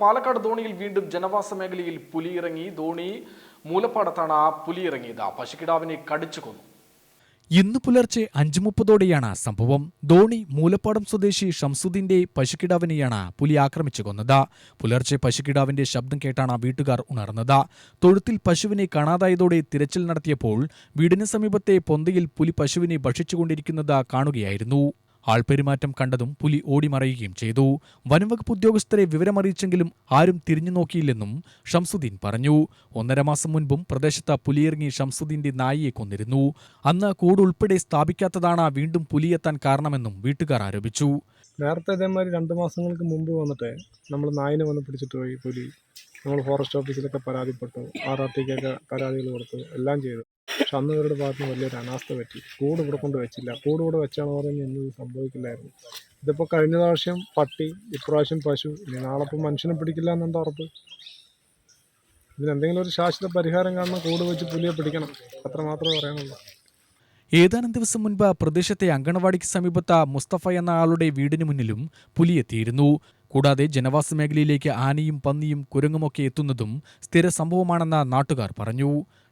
പാലക്കാട് ധോണിയിൽ വീണ്ടും ജനവാസ മേഖലയിൽ പുലി ഇറങ്ങി ധോണി മൂലപ്പാടത്താണ് ആ പുലി ഇറങ്ങിയത് പശുക്കിടാവിനെ കടിച്ചു കൊന്നു. ഇന്ന് പുലർച്ചെ അഞ്ചു മുപ്പതോടെയാണ് സംഭവം. ധോണി മൂലപ്പാടം സ്വദേശി ഷംസുദ്ദീന്റെ പശുക്കിടാവിനെയാണ് പുലി ആക്രമിച്ചു കൊന്നത്. പുലർച്ചെ പശുക്കിടാവിന്റെ ശബ്ദം കേട്ടാണ് വീട്ടുകാർ ഉണർന്നത്. തൊഴുത്തിൽ പശുവിനെ കാണാതായതോടെ തിരച്ചിൽ നടത്തിയപ്പോൾ വീടിന് സമീപത്തെ പൊന്തയിൽ പുലി പശുവിനെ ഭക്ഷിച്ചുകൊണ്ടിരിക്കുന്നത് കാണുകയായിരുന്നു. ആൾപെരുമാറ്റം കണ്ടതും പുലി ഓടിമറയുകയും ചെയ്തു. വനംവകുപ്പ് ഉദ്യോഗസ്ഥരെ വിവരമറിയിച്ചെങ്കിലും ആരും തിരിഞ്ഞു നോക്കിയില്ലെന്നും ഷംസുദ്ദീൻ പറഞ്ഞു. ഒന്നര മാസം മുൻപും പ്രദേശത്ത് പുലിയിറങ്ങി ഷംസുദ്ദീന്റെ നായിയെ കൊന്നിരുന്നു. അന്ന് കൂടുൾപ്പെടെ സ്ഥാപിക്കാത്തതാണ് വീണ്ടും പുലിയെത്താൻ കാരണമെന്നും വീട്ടുകാർ ആരോപിച്ചു. നേരത്തെ ഇതേമാതിരി രണ്ട് മാസങ്ങൾക്ക് മുമ്പ് വന്നിട്ട് നമ്മൾ നായിനെ വന്ന് പിടിച്ചിട്ട് പോയി പുലി. നമ്മൾ ഫോറസ്റ്റ് ഓഫീസിലൊക്കെ പരാതിപ്പെട്ടു. ആർ ആർ ടിക്കൊക്കെ പരാതികൾ കൊടുത്തു എല്ലാം ചെയ്തു. പക്ഷെ ഭാഗത്ത് നിന്ന് വലിയൊരു അനാസ്ഥ പറ്റി. കൂട് ഇവിടെ കൊണ്ട് വെച്ചില്ല. കൂട് ഇവിടെ വെച്ചാണ് പറഞ്ഞ് ഇന്ന് സംഭവിക്കില്ലായിരുന്നു. ഇതിപ്പോൾ കഴിഞ്ഞ പ്രാവശ്യം പട്ടി ഇപ്രാവശ്യം പശു ഇനി നാളെ ഇപ്പോൾ മനുഷ്യനെ പിടിക്കില്ല എന്നെന്താ ഉറപ്പ്? ഇതിനെന്തെങ്കിലും ഒരു ശാശ്വത പരിഹാരം കാണണം കൂട് വെച്ച് പുലിയെ പിടിക്കണം. അത്ര മാത്രമേ പറയാനുള്ളൂ. ഏതാനും ദിവസം മുൻപ് പ്രദേശത്തെ അങ്കണവാടിക്ക് സമീപത്ത മുസ്തഫ എന്ന ആളുടെ വീടിന് മുന്നിലും പുലിയെത്തിയിരുന്നു കൂടാതെ ജനവാസ മേഖലയിലേക്ക് ആനയും പന്നിയും കുരങ്ങുമൊക്കെ എത്തുന്നതും സ്ഥിര സംഭവമാണെന്ന നാട്ടുകാർ പറഞ്ഞു.